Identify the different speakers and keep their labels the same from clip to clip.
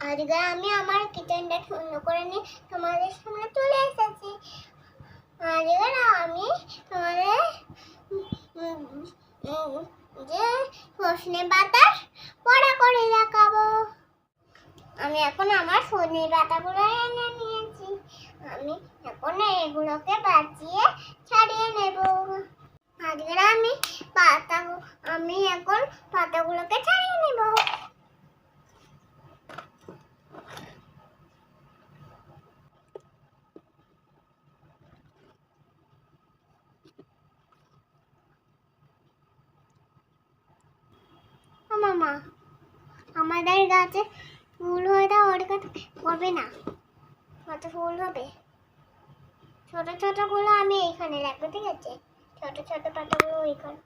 Speaker 1: আজকে আমি আমার কিচেনটা শূন্য করে নিয়ে তোমাদের সামনে চলে এসেছি। আজকে আমি তোমাদের যে সজনে পাতার পড়া করে দেখাবো। আমি এখন আমার সজনে পাতাগুলো এনে নিয়েছি। আমি এখন এগুলোকে বাঁচিয়ে ছাড়িয়ে নেব। আজকে আমি পাতা আমি এখন পাতাগুলোকে ছাড়িয়ে নেব। আমাদের গাছে ফুল হয়ে ওর কাছে হবে না। কত ফুল হবে? ছোট ছোটগুলো আমি এইখানে রাখব, ঠিক আছে? ছোট ছোট পাতাগুলো ওইখানে।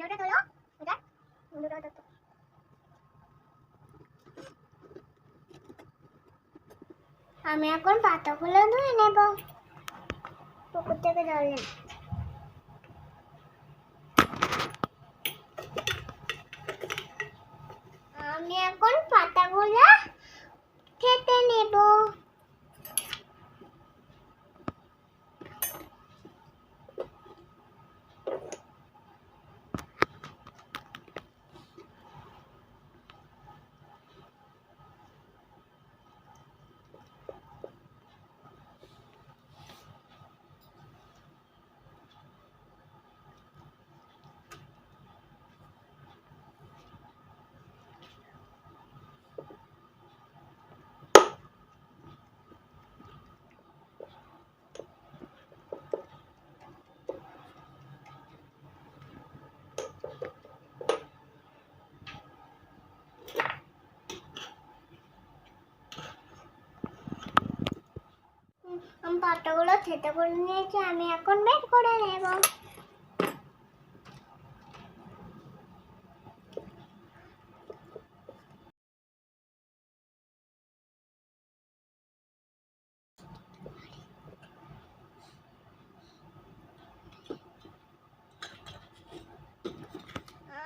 Speaker 1: ধরো আমি এখন পাতাগুলো ধুয়ে নেব। পুকুর থেকে জল আমি এখন পাতাগুলো খেতে নেব আমি পাতাগুলো থেতে করে নিয়েছি, আমি এখন বের করে নেব।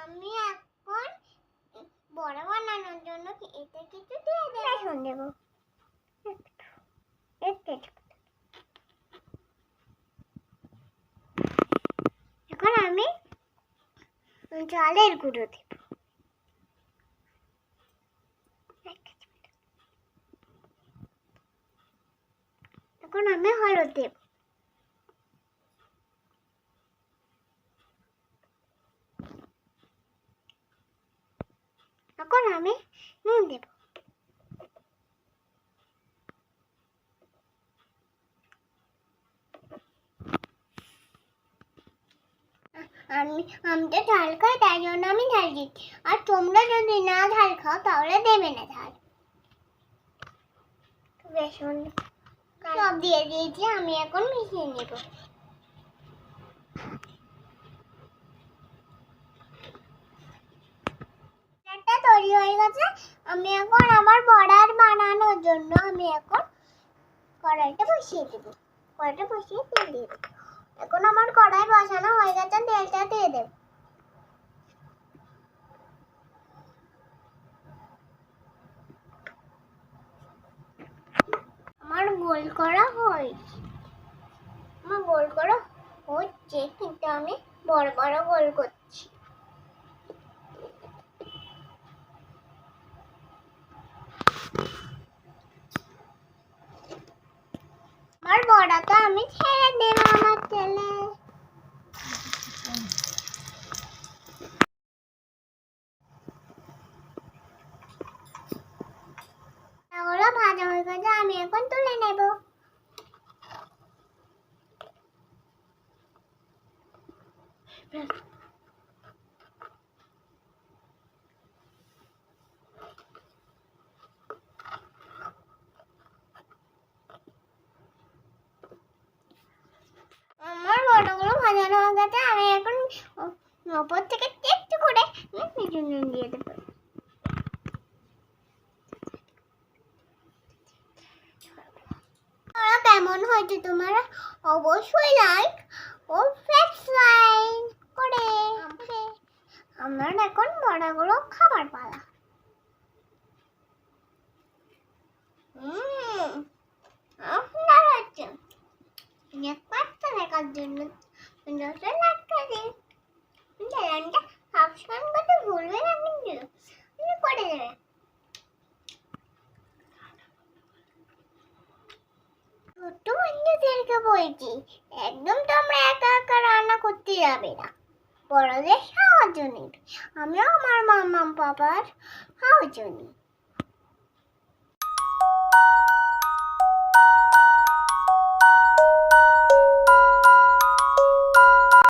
Speaker 1: আমি এখন বড় বানানোর জন্য এতে কিছু দিয়ে দেবো? দেবো একটু একটু এখন আমি জলের গুঁড়ো দেব। এখন আমি হলুদ দেব। এখন আমি নুন দেব। আমি আমি তো ঝাল খাই তাই জন্য আমি ঝাল দিচ্ছি। আর তোমরা যদি না ঝাল খাও তাহলে দেবে না ঝাল বেসন সব দিয়ে দিয়েছি আমি এখন মিশিয়ে নেব। তৈরি হয়ে গেছে। আমি এখন আমার বড়ার বানানোর জন্য আমি এখন কড়াইটা বসিয়ে দেবো। কড়াইটা বসিয়ে তেল দিয়ে দেবো। এখন আমার কড়াই বসানো হয়ে গেছে, তেলটা দিয়ে দেব। আমার গোল করা হয় আমার গোল করা হচ্ছে, কিন্তু আমি বড় বড় গোল করছি। বড়াটা আমি ছেড়ে দেব আমার ভাজা হয়ে গেছে আমি এখন তুলে নেব আমার বড়গুলো গেছে, আমি এখন ওপর থেকে একটু করে দিয়ে দেবো। কেমন হয়েছে তোমার? অবশ্যই লাইক ও সাবস্ক্রাইব করে। আমার এখন বড়াগুলো খাবার পালা। হুম আপনার হচ্ছে নেকপাতটা দেখার জন্য চ্যানেলটা সাবস্ক্রাইব করতে ভুলবে বলছি একদম তোমরা একা একা রান্না করতে যাবে না বড়দের সাহায্য নেবে আমরা আমার মামা বাবার সাহায্য নিই